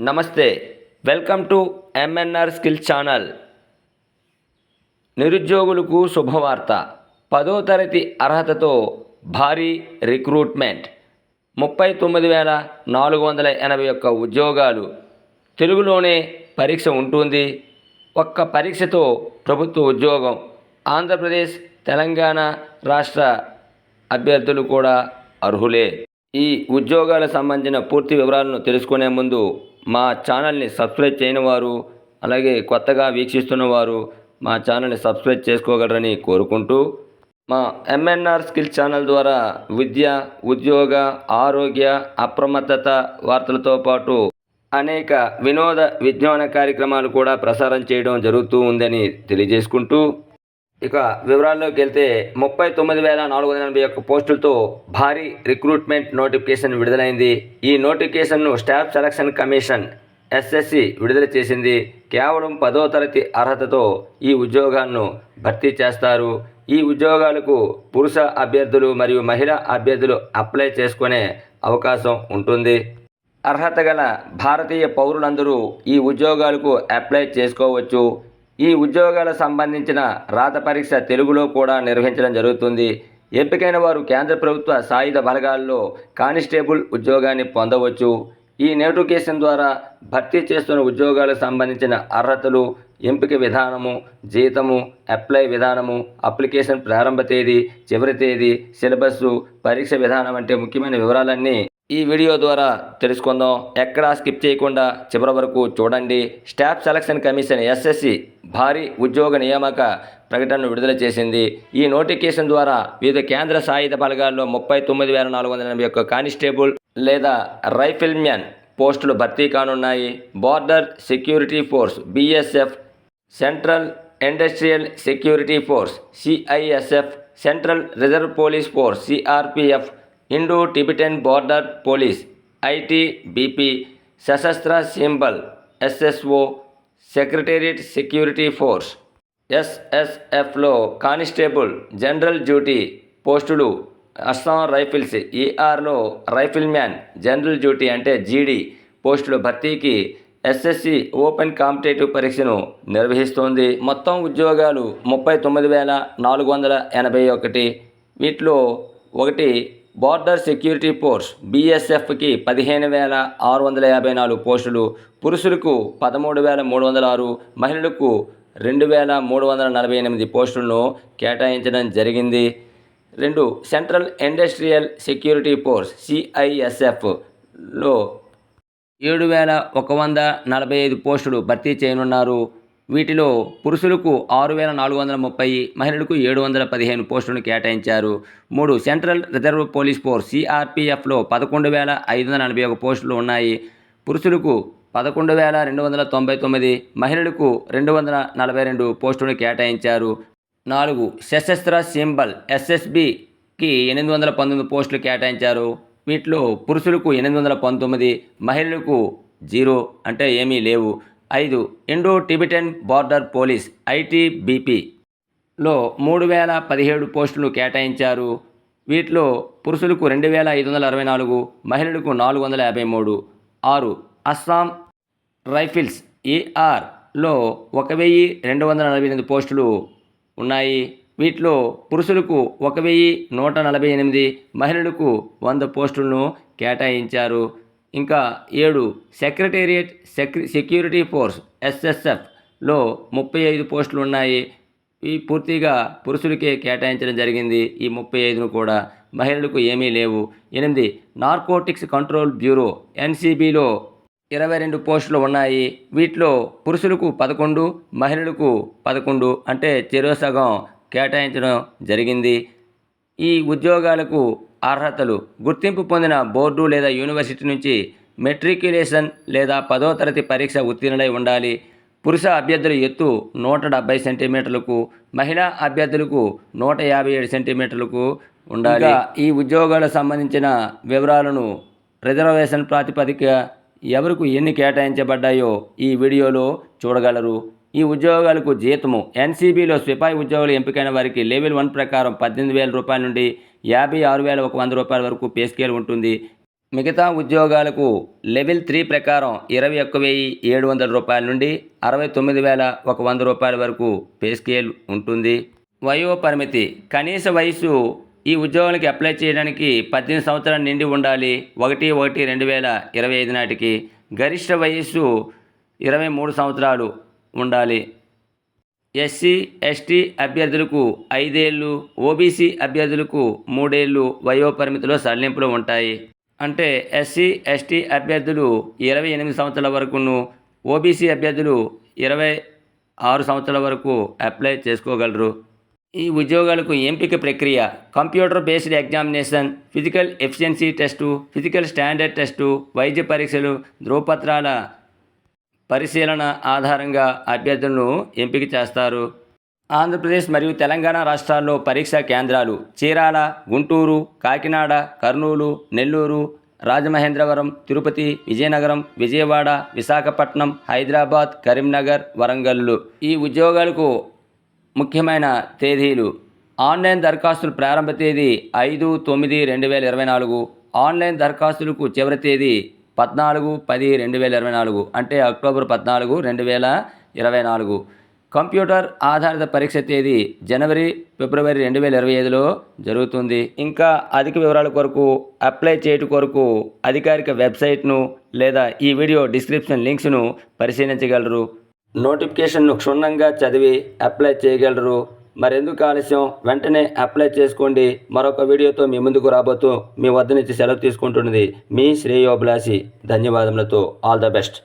నమస్తే welcome to MNR skill channel నిరుద్యోగులకు శుభవార్త. పదో తరగతి అర్హతతో భారీ రిక్రూట్మెంట్ ముప్పై తొమ్మిది వేల నాలుగు వందల ఎనభై ఒక్క ఉద్యోగాలు. తెలుగులోనే పరీక్ష ఉంటుంది. ఒక్క పరీక్షతో ప్రభుత్వ ఉద్యోగం. ఆంధ్రప్రదేశ్ తెలంగాణ రాష్ట్ర అభ్యర్థులు కూడా అర్హులే. ఈ ఉద్యోగాలకు సంబంధించిన పూర్తి వివరాలను తెలుసుకునే ముందు మా ఛానల్ని సబ్స్క్రైబ్ చేయని వారు అలాగే కొత్తగా వీక్షిస్తున్న వారు మా ఛానల్ని సబ్స్క్రైబ్ చేసుకోగలరని కోరుకుంటూ మా ఎంఎన్ఆర్ స్కిల్ ఛానల్ ద్వారా విద్య ఉద్యోగ ఆరోగ్య అప్రమత్తత వార్తలతో పాటు అనేక వినోద విజ్ఞాన కార్యక్రమాలు కూడా ప్రసారం చేయడం జరుగుతూ ఉందని తెలియజేసుకుంటూ ఇక వివరాల్లోకి వెళ్తే ముప్పై తొమ్మిది వేల నాలుగు వందల ఎనభై ఒక్క పోస్టులతో భారీ రిక్రూట్మెంట్ నోటిఫికేషన్ విడుదలైంది. ఈ నోటిఫికేషన్ను స్టాఫ్ సెలక్షన్ కమిషన్ ఎస్ఎస్సి విడుదల చేసింది. కేవలం పదో తరగతి అర్హతతో ఈ ఉద్యోగాలను భర్తీ చేస్తారు. ఈ ఉద్యోగాలకు పురుష అభ్యర్థులు మరియు మహిళా అభ్యర్థులు అప్లై చేసుకునే అవకాశం ఉంటుంది. అర్హత గల భారతీయ పౌరులందరూ ఈ ఉద్యోగాలకు అప్లై చేసుకోవచ్చు. ఈ ఉద్యోగాల సంబంధించిన రాత పరీక్ష తెలుగులో కూడా నిర్వహించడం జరుగుతుంది. ఎంపికైన వారు కేంద్ర ప్రభుత్వ సాయుధ బలగాల్లో కానిస్టేబుల్ ఉద్యోగాన్ని పొందవచ్చు. ఈ నోటిఫికేషన్ ద్వారా భర్తీ చేస్తున్న ఉద్యోగాలకు సంబంధించిన అర్హతలు ఎంపిక విధానము జీతము అప్లై విధానము అప్లికేషన్ ప్రారంభ తేదీ చివరి తేదీ సిలబస్సు పరీక్ష విధానం వంటి ముఖ్యమైన వివరాలన్నీ ఈ వీడియో ద్వారా తెలుసుకుందాం. ఎక్కడా స్కిప్ చేయకుండా చివరి వరకు చూడండి. స్టాఫ్ సెలక్షన్ కమిషన్ ఎస్ఎస్సి భారీ ఉద్యోగ నియామక ప్రకటనను విడుదల చేసింది. ఈ నోటిఫికేషన్ ద్వారా వివిధ కేంద్ర సాయుధ బలగాల్లో ముప్పై తొమ్మిది వేల నాలుగు వందల ఎనభై ఒక్క కానిస్టేబుల్ లేదా రైఫిల్మ్యాన్ పోస్టులు భర్తీ కానున్నాయి. Border security force BSF central industrial security force CISF central reserve police force CRPF Indo Tibetan border police ITBP Sashastra సింబల్ ఎస్ఎస్ఓ సెక్రటేరియట్ సెక్యూరిటీ ఫోర్స్ ఎస్ఎస్ఎఫ్లో కానిస్టేబుల్ జనరల్ డ్యూటీ పోస్టులు అస్సాం రైఫిల్స్ ఈఆర్లో రైఫిల్ మ్యాన్ జనరల్ డ్యూటీ అంటే జీడీ పోస్టుల భర్తీకి SSC open competitive పరీక్షను నిర్వహిస్తోంది. మొత్తం ఉద్యోగాలు ముప్పై తొమ్మిది వేల నాలుగు వందల ఎనభై ఒకటి వీటిలో ఒకటి బార్డర్ సెక్యూరిటీ ఫోర్స్ బీఎస్ఎఫ్కి పదిహేను వేల ఆరు వందల యాభై నాలుగు పోస్టులు పురుషులకు పదమూడు వేల మూడు వందల ఆరు మహిళలకు రెండు వేల మూడు వందల నలభై ఎనిమిది పోస్టులను కేటాయించడం జరిగింది. రెండు సెంట్రల్ ఇండస్ట్రియల్ సెక్యూరిటీ ఫోర్స్ సిఐఎస్ఎఫ్లో ఏడు వేల ఒక వంద నలభై ఐదు పోస్టులు భర్తీ చేయనున్నారు. వీటిలో పురుషులకు ఆరు వేల నాలుగు వందల ముప్పై మహిళలకు ఏడు వందల పదిహేను పోస్టులను కేటాయించారు. మూడు సెంట్రల్ రిజర్వ్ పోలీస్ ఫోర్స్ సిఆర్పిఎఫ్లో పదకొండు వేల ఐదు వందల నలభై ఒక పోస్టులు ఉన్నాయి. పురుషులకు పదకొండు వేల రెండు వందల తొంభై తొమ్మిది మహిళలకు రెండు వందల నలభై రెండు పోస్టులను కేటాయించారు. నాలుగు సశస్త్ర సింబల్ ఎస్ఎస్బికి ఎనిమిది వందల పంతొమ్మిది పోస్టులు కేటాయించారు. వీటిలో పురుషులకు ఎనిమిది వందల పంతొమ్మిది మహిళలకు జీరో అంటే ఏమీ లేవు. ఐదు ఇండో టిబిటన్ బార్డర్ పోలీస్ ఐటీబీపీలో మూడు వేల పదిహేడు పోస్టులు కేటాయించారు. వీటిలో పురుషులకు రెండు వేల ఐదు వందల అరవై నాలుగు మహిళలకు నాలుగు వందల యాభై మూడు ఆరు అస్సాం రైఫిల్స్ ఏఆర్లో ఒక వెయ్యి రెండు వందల నలభై ఎనిమిది పోస్టులు ఉన్నాయి. వీటిలో పురుషులకు ఒక వెయ్యి నూట నలభై ఎనిమిది మహిళలకు వంద పోస్టులను కేటాయించారు. ఇంకా ఏడు సెక్రటేరియట్ సెక్యూ సెక్యూరిటీ ఫోర్స్ ఎస్ఎస్ఎఫ్లో ముప్పై ఐదు పోస్టులు ఉన్నాయి. ఈ పూర్తిగా పురుషులకే కేటాయించడం జరిగింది. ఈ ముప్పై ఐదును కూడా మహిళలకు ఏమీ లేవు. ఎనిమిది నార్కోటిక్స్ కంట్రోల్ బ్యూరో ఎన్సీబీలో ఇరవై రెండు పోస్టులు ఉన్నాయి. వీటిలో పురుషులకు పదకొండు మహిళలకు పదకొండు అంటే చెరో సగం కేటాయించడం జరిగింది. ఈ ఉద్యోగాలకు అర్హతలు. గుర్తింపు పొందిన బోర్డు లేదా యూనివర్సిటీ నుంచి మెట్రిక్యులేషన్ లేదా పదో తరగతి పరీక్ష ఉత్తీర్ణులై ఉండాలి. పురుష అభ్యర్థుల ఎత్తు నూట డెబ్బై సెంటీమీటర్లకు మహిళా అభ్యర్థులకు నూట యాభై ఏడు సెంటీమీటర్లకు ఉండాలి. ఈ ఉద్యోగాలకు సంబంధించిన వివరాలను రిజర్వేషన్ ప్రాతిపదిక ఎవరికి ఎన్ని కేటాయించబడ్డాయో ఈ వీడియోలో చూడగలరు. ఈ ఉద్యోగాలకు జీతము. ఎన్సీబీలో సిపాయి ఉద్యోగులు ఎంపికైన వారికి లెవెల్ వన్ ప్రకారం పద్దెనిమిది వేల రూపాయల నుండి యాభై ఆరు వేల ఒక వంద రూపాయల వరకు పే స్కేల్ ఉంటుంది. మిగతా ఉద్యోగాలకు లెవెల్ త్రీ ప్రకారం ఇరవై ఒక్క వెయ్యి ఏడు వందల రూపాయల నుండి అరవై తొమ్మిది వేల ఒక వంద రూపాయల వరకు పే స్కేల్ ఉంటుంది. వయో పరిమితి. కనీస వయసు ఈ ఉద్యోగానికి అప్లై చేయడానికి పద్దెనిమిది సంవత్సరాలు నిండి ఉండాలి. ఒకటి ఒకటి రెండు వేల ఇరవై ఐదు నాటికి. గరిష్ట వయస్సు ఇరవై మూడు సంవత్సరాలు ఉండాలి. ఎస్సీ ఎస్టీ అభ్యర్థులకు ఐదేళ్ళు ఓబీసీ అభ్యర్థులకు మూడేళ్ళు వయోపరిమితిలో సడలింపులు ఉంటాయి. అంటే ఎస్సీ ఎస్టీ అభ్యర్థులు ఇరవై ఎనిమిది సంవత్సరాల వరకును ఓబీసీ అభ్యర్థులు ఇరవై ఆరు సంవత్సరాల వరకు అప్లై చేసుకోగలరు. ఈ ఉద్యోగాలకు ఎంపిక ప్రక్రియ computer based examination physical efficiency test physical standard test వైద్య పరీక్షలు ధ్రువపత్రాల పరిశీలన ఆధారంగా అభ్యర్థులను ఎంపిక చేస్తారు. ఆంధ్రప్రదేశ్ మరియు తెలంగాణ రాష్ట్రాల్లో పరీక్షా కేంద్రాలు చీరాల గుంటూరు కాకినాడ కర్నూలు నెల్లూరు రాజమహేంద్రవరం తిరుపతి విజయనగరం విజయవాడ విశాఖపట్నం హైదరాబాద్ కరీంనగర్ వరంగల్లు. ఈ ఉద్యోగాలకు ముఖ్యమైన తేదీలు. ఆన్లైన్ దరఖాస్తుల ప్రారంభ తేదీ ఐదు తొమ్మిది రెండు వేల ఇరవై నాలుగు. ఆన్లైన్ దరఖాస్తులకు చివరి తేదీ పద్నాలుగు పది రెండు వేల ఇరవై నాలుగు. అంటే అక్టోబర్ పద్నాలుగు రెండు వేల ఇరవై నాలుగు. కంప్యూటర్ ఆధారిత పరీక్ష తేదీ జనవరి ఫిబ్రవరి రెండు వేల ఇరవై ఐదులో జరుగుతుంది. ఇంకా అధిక వివరాల కొరకు అప్లై చేయటం కొరకు అధికారిక వెబ్సైట్ను లేదా ఈ వీడియో డిస్క్రిప్షన్ లింక్స్ను పరిశీలించగలరు. నోటిఫికేషన్ను క్షుణ్ణంగా చదివి అప్లై చేయగలరు. మరెందుకు ఆలస్యం? వెంటనే అప్లై చేసుకోండి. మరొక వీడియోతో మీ ముందుకు రాబోతూ మీ వద్ద నుంచి సెలవు తీసుకుంటున్నది మీ శ్రేయోభిలాషి. ధన్యవాదములతో. All the best.